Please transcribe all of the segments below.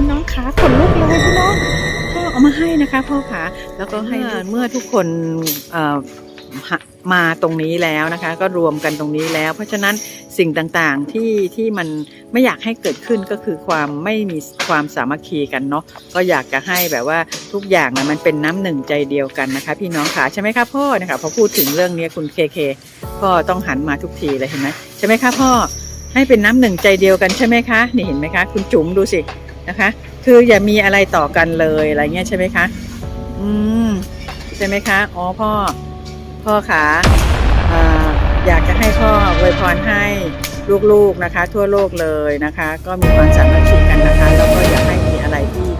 ี่น้องขาขนลุกเลยพี่น้องพ่อเอามาให้นะคะพ่อขาแล้วก็ให้เมื่อทุกคนมาตรงนี้แล้วนะคะ ก็รวมกันตรงนี้แล้ว เพราะฉะนั้นสิ่งต่างๆที่ที่มันไม่อยากให้เกิดขึ้นก็คือความไม่มีความสามัคคีกันเนาะก็อยากจะให้แบบว่าทุกอย่างมันเป็นน้ำหนึ่งใจเดียวกันนะคะ พี่น้องขาใช่ไหมคะพ่อนะคะพอพูดถึงเรื่องนี้คุณเคเคพ่อต้องหันมาทุกทีเลยเห็นไหมใช่ไหมคะพ่อให้เป็นน้ำหนึ่งใจเดียวกันใช่ไหมคะ นี่เห็นไหมคะ คุณจุ๋มดูสิ นะคะ คืออย่ามีอะไรต่อกันเลยอะไรเงี้ยใช่ไหมคะ อืมใช่ไหมคะ อ๋อพ่อ พ่อขาอยากจะให้พ่ออวยพรให้ลูกๆนะคะ ทั่วโลกเลยนะคะ ก็มีความสามัคคีกันนะคะ แล้วก็อยากให้มีอะไรที่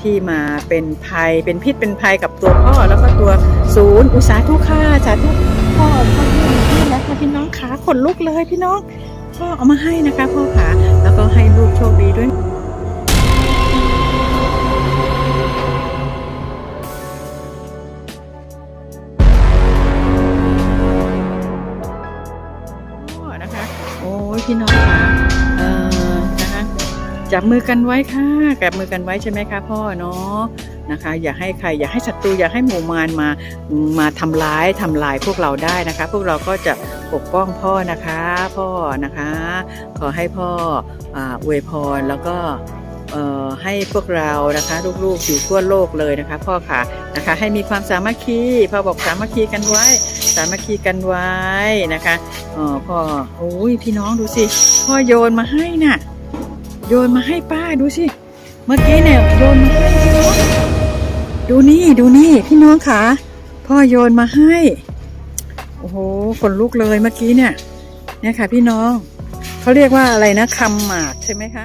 ที่มาเป็นภัยเป็นพิษเป็นภัยกับตัวพ่อแล้วก็ตัวศูนย์อุตสาธุกค่ะสาธุพ่อพ่อที่นี่นะคะพี่น้องขาขนลุกเลยพี่น้องพ่อเอามาให้นะคะพ่อขาแล้วก็ให้ โอ้ยพี่น้องคะเออนะคะจับมือกันไว้ค่ะจับมือกันไว้ใช่ไหมคะพ่อเนาะนะคะ อย่าให้ใคร อย่าให้ศัตรูอย่าให้หมู่มารมามาทำร้ายทำลายพวกเราได้นะคะ พวกเราก็จะปกป้องพ่อนะคะ พ่อนะคะ ขอให้พ่ออวยพรแล้วก็ ให้พวกเรานะคะลูกๆอยู่ทั่วโลกเลยนะคะ พ่อค่ะนะคะ ให้มีความสามัคคีพ่อบอกสามัคคีกันไว้ สามัคคีกันไว้นะคะออพ่อโอ้ยพี่น้องดูสิพ่อโยนมาให้น่ะ โยนมาให้ป้าดูสิเมื่อกี้เนี่ยโยนมาให้พี่น้องดูนี่ดูนี่พี่น้องค่ะพ่อโยนมาให้โอ้โหขนลุกเลยเมื่อกี้เนี่ยเนี่ยค่ะ พี่น้องเขาเรียกว่าอะไรนะคำหมากใช่ไหมคะ